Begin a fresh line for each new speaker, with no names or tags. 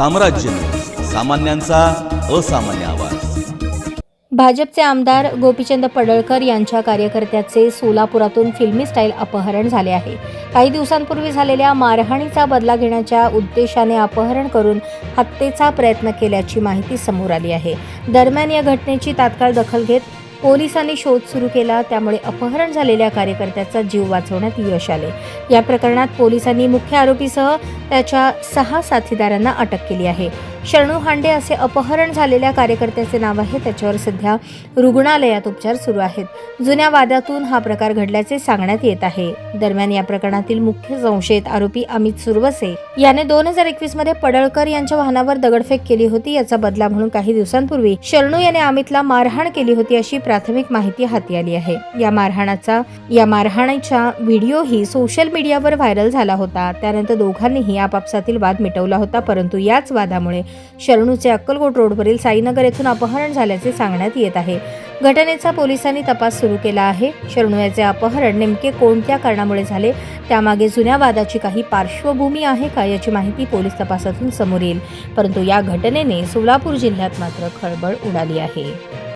साम्राज्य. सामान्यांचा असामान्य आवाज.
भाजपचे आमदार गोपीचंद पडळकर यांच्या कार्यकर्त्याचे सोलापुरातून फिल्मी स्टाईल अपहरण झाले आहे. काही दिवसांपूर्वी झालेल्या मारहाणीचा बदला घेण्याच्या उद्देशाने अपहरण करून हत्येचा प्रयत्न केल्याची माहिती समोर आली आहे. दरम्यान या घटनेची तात्काळ दखल घेत पोलिसांनी शोध सुरू केला त्यामुळे अपहरण झालेल्या कार्यकर्त्याचा जीव वाचवण्यात यश आले. या प्रकरणात पोलिसांनी मुख्य आरोपीसह त्याच्या सहा साथीदारांना अटक केली आहे. शरणू हांडे असे अपहरण झालेल्या कार्यकर्त्याचे नाव आहे. त्याच्यावर सध्या रुग्णालयात उपचार सुरू आहेत. जुन्या वादातून हा प्रकार घडल्याचे सांगण्यात येत आहे. दरम्यान या प्रकरणातील मुख्य संशयित आरोपी अमित सुरवसे याने दोन हजार एकवीसमध्ये पडळकर यांच्या वाहनावर दगडफेक केली होती. याचा बदला म्हणून काही दिवसांपूर्वी शरणू याने अमितला मारहाण केली होती अशी प्राथमिक माहिती हाती आली आहे. या मारहाणाचा या मारहाणीचा व्हिडिओही सोशल मीडियावर व्हायरल झाला होता. त्यानंतर दोघांनीही आपापसातील वाद मिटवला होता परंतु याच वादामुळे शरणूचे अक्कलकोट रोडवरील साईनगर येथून अपहरण झाल्याचे सांगण्यात येत आहे. घटनेचा पोलिसांनी तपास सुरू केला आहे. शरणू याचे अपहरण नेमके कोणत्या कारणामुळे झाले त्यामागे जुन्या वादाची काही पार्श्वभूमी आहे का याची माहिती पोलीस तपासातून समोर येईल. परंतु या घटनेने सोलापूर जिल्ह्यात मात्र खळबळ उडाली आहे.